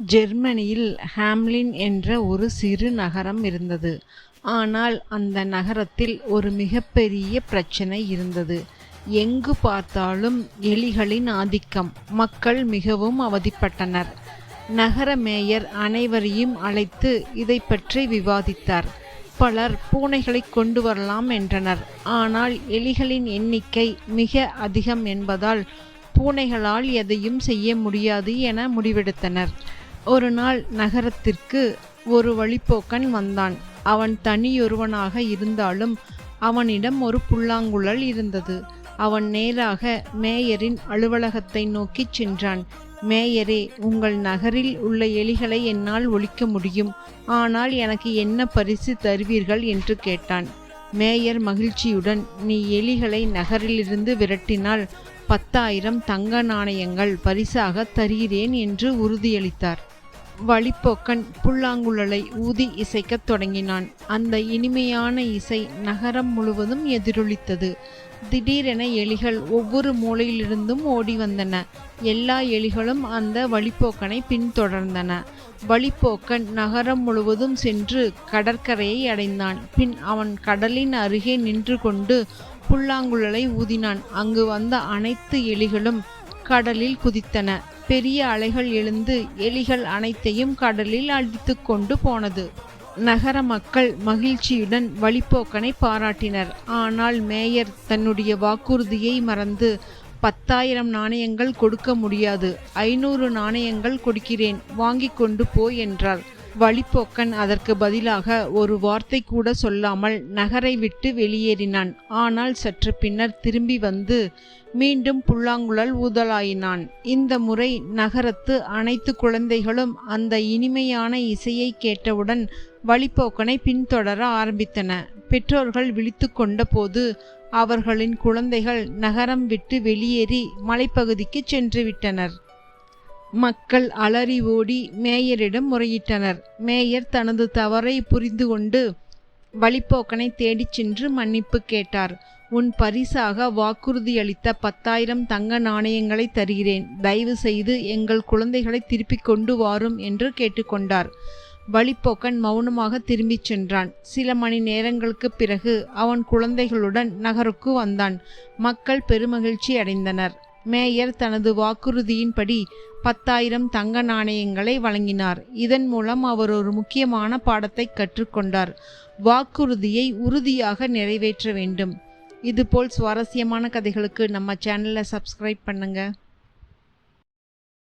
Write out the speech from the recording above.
ஜெர்மனியில் ஹாம்லின் என்ற ஒரு சிறு நகரம் இருந்தது. ஆனால் அந்த நகரத்தில் ஒரு மிகப்பெரிய பிரச்சனை இருந்தது. எங்கு பார்த்தாலும் எலிகளின் ஆதிக்கம். மக்கள் மிகவும் அவதிப்பட்டனர். நகர மேயர் அனைவரையும் அழைத்து இதை பற்றி விவாதித்தார். பலர் பூனைகளை கொண்டு வரலாம் என்றனர். ஆனால் எலிகளின் எண்ணிக்கை மிக அதிகம் என்பதால் பூனைகளால் எதையும் செய்ய முடியாது என முடிவெடுத்தனர். ஒரு நாள் நகரத்திற்கு ஒரு வழிப்போக்கன் வந்தான். அவன் தனியொருவனாக இருந்தாலும் அவனிடம் ஒரு புல்லாங்குழல் இருந்தது. அவன் நேராக மேயரின் அலுவலகத்தை நோக்கிச் சென்றான். மேயரே உங்கள் நகரில் உள்ள எலிகளை என்னால் ஒழிக்க முடியும். ஆனால் எனக்கு என்ன பரிசு தருவீர்கள்? என்று கேட்டான். மேயர் மகிழ்ச்சியுடன் நீ எலிகளை நகரிலிருந்து விரட்டினால் பத்தாயிரம் தங்க நாணயங்கள் பரிசாக தருகிறேன் என்று உறுதியளித்தார். வழிப்போக்கன் புல்லாங்குழலை ஊதி இசைக்கத் தொடங்கினான். அந்த இனிமையான இசை நகரம் முழுவதும் எதிரொலித்தது. திடீரென எலிகள் ஒவ்வொரு மூலையிலிருந்தும் ஓடி வந்தன. எல்லா எலிகளும் அந்த வழிப்போக்கனை பின்தொடர்ந்தன. வழிப்போக்கன் நகரம் முழுவதும் சென்று கடற்கரையை அடைந்தான். பின் அவன் கடலின் அருகே நின்று கொண்டு புல்லாங்குழலை ஊதினான். அங்கு வந்த அனைத்து எலிகளும் கடலில் குதித்தன. பெரிய அலைகள் எழுந்து எலிகள் அனைத்தையும் கடலில் அடித்து கொண்டு போனது. நகர மக்கள் மகிழ்ச்சியுடன் வழிப்போக்கனை பாராட்டினர். ஆனால் மேயர் தன்னுடைய வாக்குறுதியை மறந்து பத்தாயிரம் நாணயங்கள் கொடுக்க முடியாது. ஐநூறு நாணயங்கள் கொடுக்கிறேன். வாங்கி கொண்டு போ என்றார். வழிப்போக்கன் அதற்கு பதிலாக ஒரு வார்த்தை கூட சொல்லாமல் நகரை விட்டு வெளியேறினான். ஆனால் சற்று பின்னர் திரும்பி வந்து மீண்டும் புல்லாங்குழல் ஊதலாயினான். இந்த முறை நகரத்து அனைத்து குழந்தைகளும் அந்த இனிமையான இசையை கேட்டவுடன் வழிப்போக்கனை பின்தொடர ஆரம்பித்தன. பெற்றோர்கள் விழித்து கொண்டபோது அவர்களின் குழந்தைகள் நகரம் விட்டு வெளியேறி மலைப்பகுதிக்கு சென்றுவிட்டனர் மக்கள் அலறி ஓடி மேயரிடம் முறையிட்டனர். மேயர் தனது தவறை புரிந்து கொண்டு வழிப்போக்கனை தேடிச் சென்று மன்னிப்பு கேட்டார். உன் பரிசாக வாக்குறுதியளித்த பத்தாயிரம் தங்க நாணயங்களை தருகிறேன். தயவு செய்து எங்கள் குழந்தைகளை திருப்பிக் கொண்டு வாரும் என்று கேட்டுக்கொண்டார் வழிப்போக்கன் மௌனமாக திரும்பிச் சென்றான். சில மணி நேரங்களுக்கு பிறகு அவன் குழந்தைகளுடன் நகருக்கு வந்தான். மக்கள் பெருமகிழ்ச்சி அடைந்தனர். மேயர் தனது வாக்குறுதியின்படி பத்தாயிரம் தங்க நாணயங்களை வழங்கினார். இதன் மூலம் அவர் ஒரு முக்கியமான பாடத்தை கற்றுக்கொண்டார். வாக்குறுதியை உறுதியாக நிறைவேற்ற வேண்டும். இதுபோல் சுவாரஸ்யமான கதைகளுக்கு நம்ம சேனலை சப்ஸ்கிரைப் பண்ணுங்கள்